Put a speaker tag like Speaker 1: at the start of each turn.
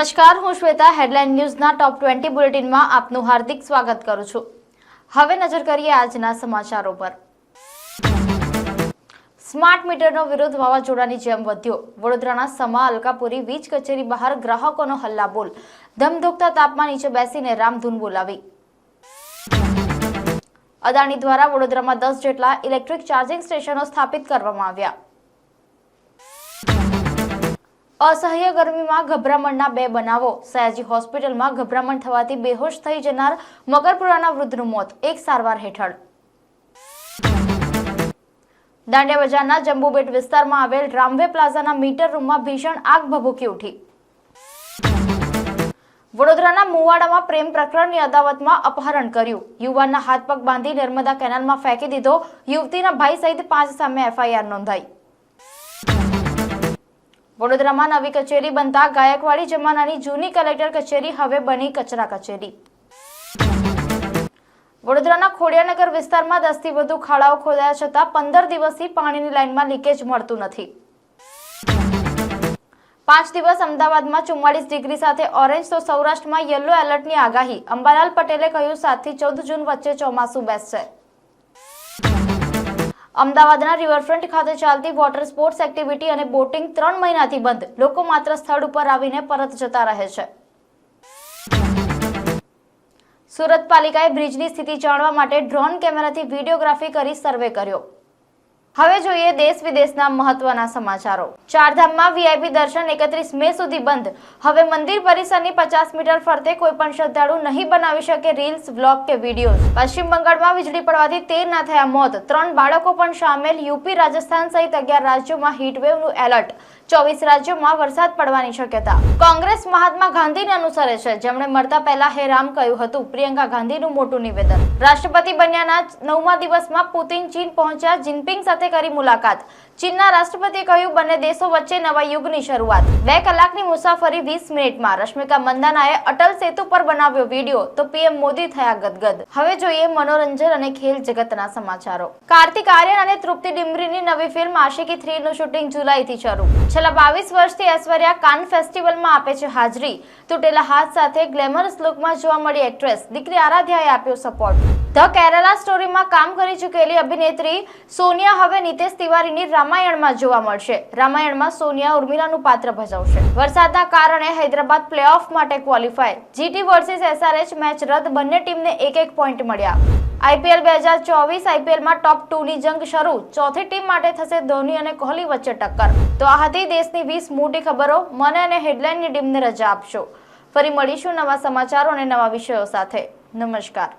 Speaker 1: નમસ્કાર, હું શ્વેતા હેડલાઇન ન્યૂઝના ટોપ ટ્વેન્ટી બુલેટિનમાં આપનું હાર્દિક સ્વાગત કરું છું. હવે નજર કરીએ આજના સમાચારો પર. સ્માર્ટ મીટરનો વિરોધ વાવાઝોડાની જેમ વધ્યો. વડોદરાના સમા, અલકાપુરી વીજ કચેરી બહાર ગ્રાહકોનો હલ્લાબોલ. ધમધોકતા તાપમાં નીચે બેસીને રામધૂન બોલાવી. અદાણી દ્વારા વડોદરામાં દસ જેટલા ઇલેક્ટ્રિક ચાર્જિંગ સ્ટેશનો સ્થાપિત કરવામાં આવ્યા. અસહ્ય ગરમીમાં ગભરામણના બે બનાવો. સયાજી હોસ્પિટલમાં ગભરામણ થવાથી બેહોશ થઈ જનાર મકરપુરાના વૃદ્ધનું મોત, એક સારવાર હેઠળ. દાંડિયા બજારના જંબુબેટ વિસ્તારમાં આવેલ રામવે પ્લાઝાના મીટર રૂમમાં ભીષણ આગ ભભૂકી ઉઠી. વડોદરાના મુવાડામાં પ્રેમ પ્રકરણની અદાવતમાં અપહરણ કર્યું. યુવાનના હાથ પગ બાંધી નર્મદા કેનાલમાં ફેંકી દીધો. યુવતીના ભાઈ સહિત પાંચ સામે એફઆઈઆર નોંધાઈ. વડોદરામાં નવી કચેરી બનતા ગાયકવાડી જમાનાની જૂની કલેક્ટર કચેરી હવે બની કચરા કચેરી. વડોદરાના ખોડિયાનગર વિસ્તારમાં દસથી વધુ ખાડાઓ ખોદાયા છતાં પંદર દિવસથી પાણીની લાઇનમાં લીકેજ મળતું નથી. પાંચ દિવસ અમદાવાદમાં ચુમ્માળીસ ડિગ્રી સાથે ઓરેન્જ તો સૌરાષ્ટ્રમાં યલો એલર્ટની આગાહી. અંબાલાલ પટેલે કહ્યું, સાતથી ચૌદ જૂન વચ્ચે ચોમાસું બેસશે. અમદાવાદના રિવરફ્રન્ટ ખાતે ચાલતી વોટર સ્પોર્ટ્સ એક્ટિવિટી અને બોટિંગ ત્રણ મહિનાથી બંધ. લોકો માત્ર સ્થળ ઉપર આવીને પરત જતા રહે છે. સુરત પાલિકાએ બ્રિજની સ્થિતિ જાણવા માટે ડ્રોન કેમેરાથી વિડીયોગ્રાફી કરી સર્વે કર્યો. હવે જોઈએ દેશ વિદેશના મહત્વના સમાચારો. ચારધામમાં વીઆઈપી દર્શન એકત્રીસ મે સુધી બંધ. હવે મંદિર પરિસરની પચાસ મીટર ફરતે કોઈ પણ શ્રદ્ધાળુ નહીં બનાવી શકે રીલ્સ, વ્લોગ કે વીડિયો પશ્ચિમ બંગાળમાં વીજળી પડવાથી તેર ના થયા મોત. ત્રણ બાળકો પણ સામેલ. યુપી, રાજસ્થાન સહિત અગિયાર રાજ્યોમાં હીટવેવનું એલર્ટ. ચોવીસ રાજ્યોમાં વરસાદ પડવાની શક્યતા. કોંગ્રેસ મહાત્મા ગાંધીને અનુસરે છે. જેમણે મળતા પહેલા હે રામ કહ્યું હતું. પ્રિયંકા ગાંધીનું મોટું નિવેદન. રાષ્ટ્રપતિ બન્યાના નવમા દિવસમાં પુતિન ચીન પહોંચ્યા જિનપિંગ સાથે કરી મુલાકાત. ચીનના રાષ્ટ્રપતિએ કહ્યું, બંને દેશો વચ્ચે નવા યુગની શરૂઆત. બે કલાકની મુસાફરી વીસ મિનિટમાં. રશ્મિકા મંદાનાએ અટલ સેતુ પર બનાવ્યો વીડિયો. તો પીએમ મોદી થયા ગદગદ. હવે જોઈએ મનોરંજન અને ખેલ જગતના સમાચારો. કાર્તિક આર્યન અને તૃપ્તિ ડિમરીની નવી ફિલ્મ આશિકી થ્રી નું શૂટિંગ જુલાઈથી શરૂ. છેલ્લા બાવીસ વર્ષથી ઐશ્વર્યા કાન ફેસ્ટિવલમાં આપે છે હાજરી. તૂટેલા હાથ સાથે ગ્લેમરસ લુકમાં જોવા મળી એક્ટ્રેસ. દીકરી આરાધ્યાએ આપ્યો સપોર્ટ. ધ કેરલા સ્ટોરીમાં કામ કરી ચૂકેલી અભિનેત્રી સોનિયા હવે નિતેશ તિવારીની રામાયણમાં જોવા મળશે. રામાયણમાં સોનિયા ઉર્મિલાનું પાત્ર ભજવશે. વરસાદના કારણે હૈદરાબાદ પ્લેઓફ માટે qualify. GT versus SRH match રદ બંને ટીમને એક એક પોઈન્ટ મળ્યા. આઈપીએલ બે હજાર ચોવીસ આઈપીએલમાં ટોપ ટુની જંગ શરૂ. ચોથી ટીમ માટે થશે ધોની અને કોહલી વચ્ચે ટક્કર. તો આ હતી દેશની વીસ મોટી ખબરો. મને અને હેડલાઇનની ટીમને રજા આપશો. ફરી મળીશું નવા સમાચારો અને નવા વિષયો સાથે. નમસ્કાર.